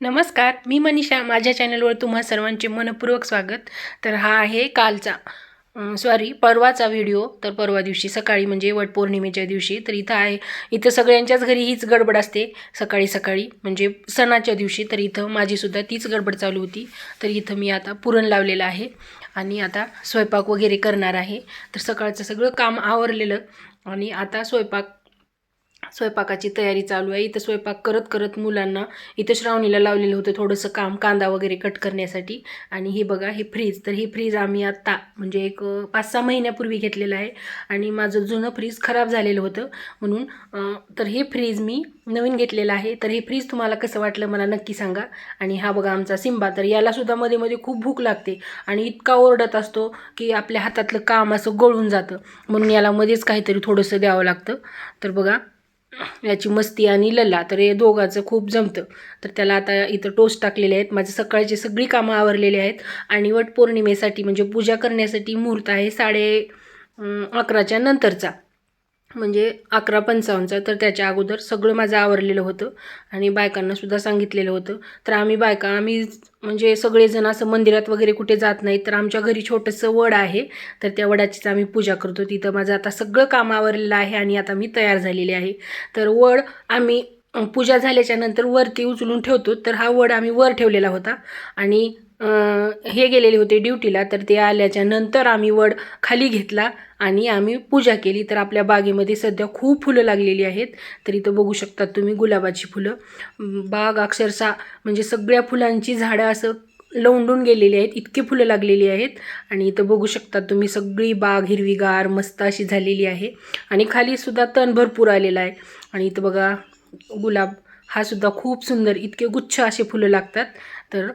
नमस्कार मी मनीषा. माझ्या चॅनलवर तुम्हा सर्वांचे मनपूर्वक स्वागत. तर हा आहे कालचा सॉरी परवाचा व्हिडिओ. तर परवा दिवशी सकाळी म्हणजे वटपौर्णिमेच्या दिवशी. तर इथं आहे इथं सगळ्यांच्याच घरी हीच गडबड असते. सकाळी सकाळी म्हणजे सणाच्या दिवशी. तर इथं माझीसुद्धा तीच गडबड चालू होती. तर इथं मी आता पुरण लावलेलं आहे आणि आता स्वयंपाक वगैरे करणार आहे. तर सकाळचं सगळं काम आवरलेलं आणि आता स्वयंपाक स्वयंपाकाची तयारी चालू आहे. इथं स्वयंपाक करत करत मुलांना इथं श्रावणीला लावलेलं होतं थोडंसं काम कांदा वगैरे कट करण्यासाठी. आणि हे बघा हे फ्रीज तर हे फ्रीज आम्ही आत्ता म्हणजे एक पाच सहा महिन्यापूर्वी घेतलेलं आहे. आणि माझं जुनं फ्रीज खराब झालेलं होतं. म्हणून तर हे फ्रीज मी नवीन घेतलेलं आहे. तर हे फ्रीज तुम्हाला कसं वाटलं मला नक्की सांगा. आणि हा बघा आमचा सिंबा. तर यालासुद्धा मध्ये मध्ये खूप भूक लागते. आणि इतका ओरडत असतो की आपल्या हातातलं काम असं गळून जातं. म्हणून याला मध्येच काहीतरी थोडंसं द्यावं लागतं. तर बघा याची मस्ती आणि लल्ला तर हे दोघांचं खूप जमतं. तर त्याला आता इथं टोस्ट टाकलेले आहेत. माझे सकाळची सगळी कामं आवरलेली आहेत. आणि वट पौर्णिमेसाठी म्हणजे पूजा करण्यासाठी मुहूर्त आहे साडे अकराच्या नंतरचा. म्हणजे अकरा पंचावन्नचा तर त्याच्या अगोदर सगळं माझं आवरलेलं होतं आणि बायकांनासुद्धा सांगितलेलं होतं. तर आम्ही बायका आम्ही म्हणजे सगळेजण असं मंदिरात वगैरे कुठे जात नाही तर आमच्या घरी छोटंसं वड आहे तर त्या वडाचीच आम्ही पूजा करतो. तिथं माझं आता सगळं काम आवरलेलं आहे आणि आता मी तयार झालेली आहे. तर वड आम्ही पूजा झाल्याच्यानंतर वरती उचलून ठेवतो तर हा वड आम्ही वर ठेवलेला होता आणि हे गेलेले होते ड्युटीला तर ते आल्याच्यानंतर आम्ही वड खाली घेतला आणि आम्ही पूजा केली. तर आपल्या बागेमध्ये सध्या खूप फुलं लागलेली आहेत. तर इथं बघू शकतात तुम्ही गुलाबाची फुलं. बाग अक्षरशः म्हणजे सगळ्या फुलांची झाडं असं लवंडून गेलेली आहेत. इतकी फुलं लागलेली आहेत. आणि इथं बघू शकता तुम्ही सगळी बाग हिरवीगार मस्त अशी झालेली आहे. आणि खालीसुद्धा तण भरपूर आलेला आहे. आणि इथं बघा गुलाब हा सुद्धा खूप सुंदर इतके गुच्छ असे फुलं लागतात. तर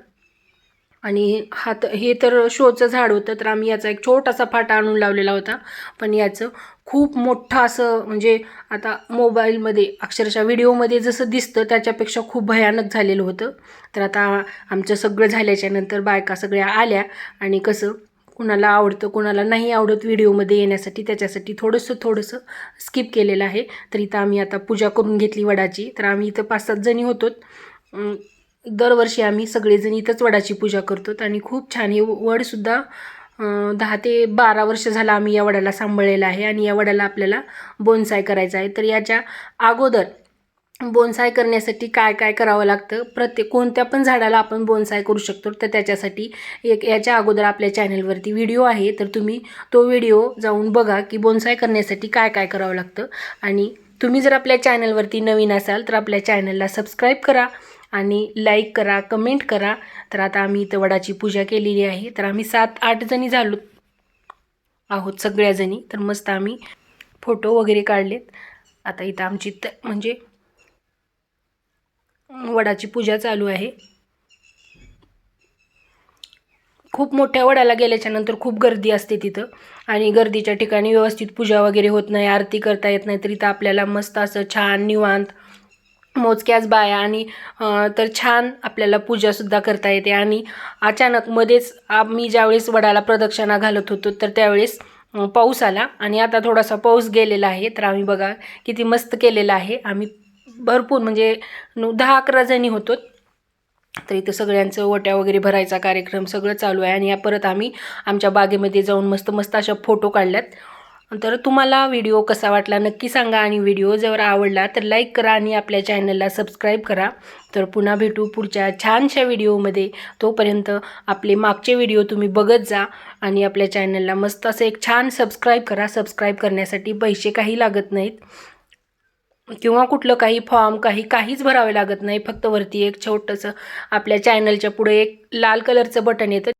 आणि हात हे तर शोचं झाड होतं तर आम्ही याचा एक छोटासा फाटा आणून लावलेला होता. पण याचं खूप मोठं असं म्हणजे आता मोबाईलमध्ये अक्षरशः व्हिडिओमध्ये जसं दिसतं त्याच्यापेक्षा खूप भयानक झालेलं होतं. तर आता आमचं सगळं झाल्याच्यानंतर बायका सगळ्या आल्या आणि कसं कुणाला आवडतं कुणाला नाही आवडत व्हिडिओमध्ये येण्यासाठी त्याच्यासाठी थोडंसं थोडंसं स्किप केलेलं आहे. तर इथं आम्ही आता पूजा करून घेतली वडाची. तर आम्ही इथं पाच सात जणी होतो दरवर्षी आम्ही सगळेजण इथंच वडाची पूजा करतो आणि खूप छान हे वडसुद्धा दहा ते बारा वर्ष झालं आम्ही या वडाला सांभाळलेलं आहे आणि या वडाला आपल्याला बोनसाय करायचा आहे. तर याच्या अगोदर बोनसाय करण्यासाठी काय काय करावं लागतं? प्रत्येक कोणत्या पण झाडाला आपण बोनसाय करू शकतो. तर त्याच्यासाठी एक याच्या अगोदर आपल्या चॅनलवरती व्हिडिओ आहे. तर तुम्ही तो व्हिडिओ जाऊन बघा की बोनसाय करण्यासाठी काय काय करावं लागतं आणि तुम्ही जर आपल्या चॅनलवरती नवीन असाल तर आपल्या चॅनलला सबस्क्राईब करा आणि लाईक करा कमेंट करा. तर आता आम्ही इथं वडाची पूजा केलेली आहे. तर आम्ही सात आठ जणी झालो आहोत सगळ्याजणी तर मस्त आम्ही फोटो वगैरे काढलेत. आता इथं आमची म्हणजे वडाची पूजा चालू आहे. खूप मोठ्या वडाला गेल्याच्यानंतर खूप गर्दी असते तिथं. आणि गर्दीच्या ठिकाणी व्यवस्थित पूजा वगैरे होत नाही आरती करता येत नाही तर इथं आपल्याला मस्त असं छान निवांत मोजक्याच बाया आणि तर छान आपल्याला पूजासुद्धा करता येते. आणि अचानक मध्येच आम्ही ज्यावेळेस वडाला प्रदक्षिणा घालत होतो तर त्यावेळेस पाऊस आला. आणि आता थोडासा पाऊस गेलेला आहे तर आम्ही बघा किती मस्त केलेला आहे. आम्ही भरपूर म्हणजे नऊ दहा अकरा जणी होतो. तर इथं सगळ्यांचं ओट्या वगैरे भरायचा कार्यक्रम सगळं चालू आहे आणि या परत आम्ही आमच्या बागेमध्ये जाऊन मस्त मस्त अशा फोटो काढल्यात. तर तुम्हाला व्हिडिओ कसा वाटला नक्की सांगा आणि व्हिडिओ जर आवडला तर लाईक करा आणि आपल्या चॅनलला सबस्क्राईब करा. तर पुन्हा भेटू पुढच्या छानशा व्हिडिओमध्ये. तोपर्यंत आपले मागचे व्हिडिओ तुम्ही बघत जा आणि आपल्या चॅनलला मस्त असं एक छान सबस्क्राईब करा. सबस्क्राईब करण्यासाठी पैसे काही लागत नाहीत. किंवा कुठलं काही फॉर्म काही काहीच भरावे लागत नाही. फक्त वरती एक छोटंसं आपल्या चॅनलच्या पुढे एक लाल कलरचं बटन येतं.